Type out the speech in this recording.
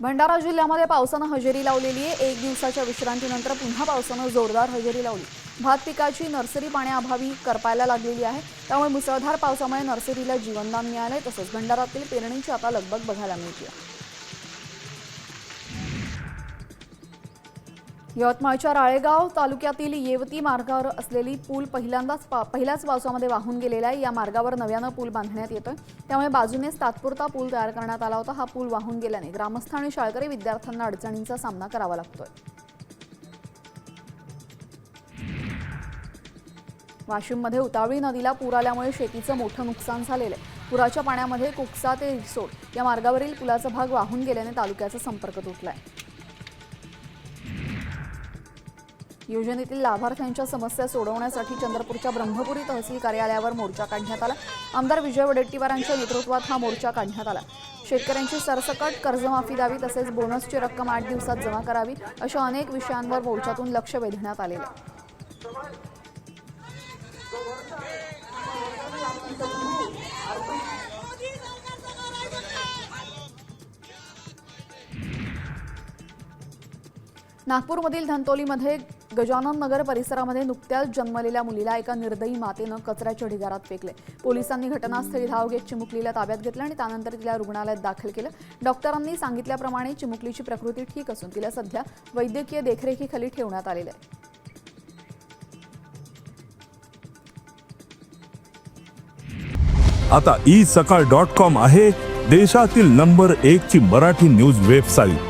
भंडारा जिल्ह्यामध्ये पावसानं हजेरी लावलेली आहे. एक दिवसाच्या विश्रांतीनंतर पुन्हा पावसानं जोरदार हजेरी लावली. भात पिकाची नर्सरी पाण्याअभावी करपायला लागलेली आहे. त्यामुळे मुसळधार पावसामुळे नर्सरीला जीवनदान मिळालंय. तसंच भंडारातील पेरणीची आता लगबग बघायला मिळते यवतमाळच्या राळेगाव तालुक्यातील येवती मार्गावर असलेली पूल पहिल्यांदाच पा पहिल्याच पावसामध्ये वाहून गेलेला आहे. या मार्गावर नव्यानं पूल बांधण्यात येतोय. त्यामुळे बाजूनेच तात्पुरता पूल तयार करण्यात आला होता. हा पूल वाहून गेल्याने ग्रामस्थ आणि शाळकरी विद्यार्थ्यांना अडचणींचा सामना करावा लागतोय. वाशिममध्ये उतावळी नदीला पूर आल्यामुळे शेतीचं मोठं नुकसान झालेलं आहे. पुराच्या पाण्यामध्ये कुकसा ते रिसोड या मार्गावरील पुलाचा भाग वाहून गेल्याने तालुक्याचा संपर्क तुटलाय. योजनेतील लाभार्थ्यांच्या समस्या सोडवण्यासाठी चंद्रपूरच्या ब्रह्मपुरी तहसील कार्यालयावर मोर्चा काढण्यात आला. आमदार विजय वडेट्टीवारांच्या नेतृत्वात हा मोर्चा काढण्यात आला. शेतकऱ्यांची सरसकट कर्जमाफी द्यावी तसेच बोनसची रक्कम आठ दिवसात जमा करावी अशा अनेक विषयांवर मोर्चातून लक्ष वेधण्यात आलेलं आहे. नागपूरमधील धंतोलीमध्ये गजानन नगर परिसरामध्ये नुकत्याच जन्मलेल्या मुलीला एका निर्दयी मातेनं कचऱ्याच्या ढिगारात फेकले. पोलिसांनी घटनास्थळी धाव घेत चिमुकलीला ताब्यात घेतलं आणि त्यानंतर तिला रुग्णालयात दाखल केलं. डॉक्टरांनी सांगितल्याप्रमाणे चिमुकलीची प्रकृती ठीक असून तिला सध्या वैद्यकीय देखरेखीखाली ठेवण्यात आलेलं आहे. आता ई सकाळ डॉट कॉम आहे देशातील नंबर एक ची मराठी न्यूज वेबसाईट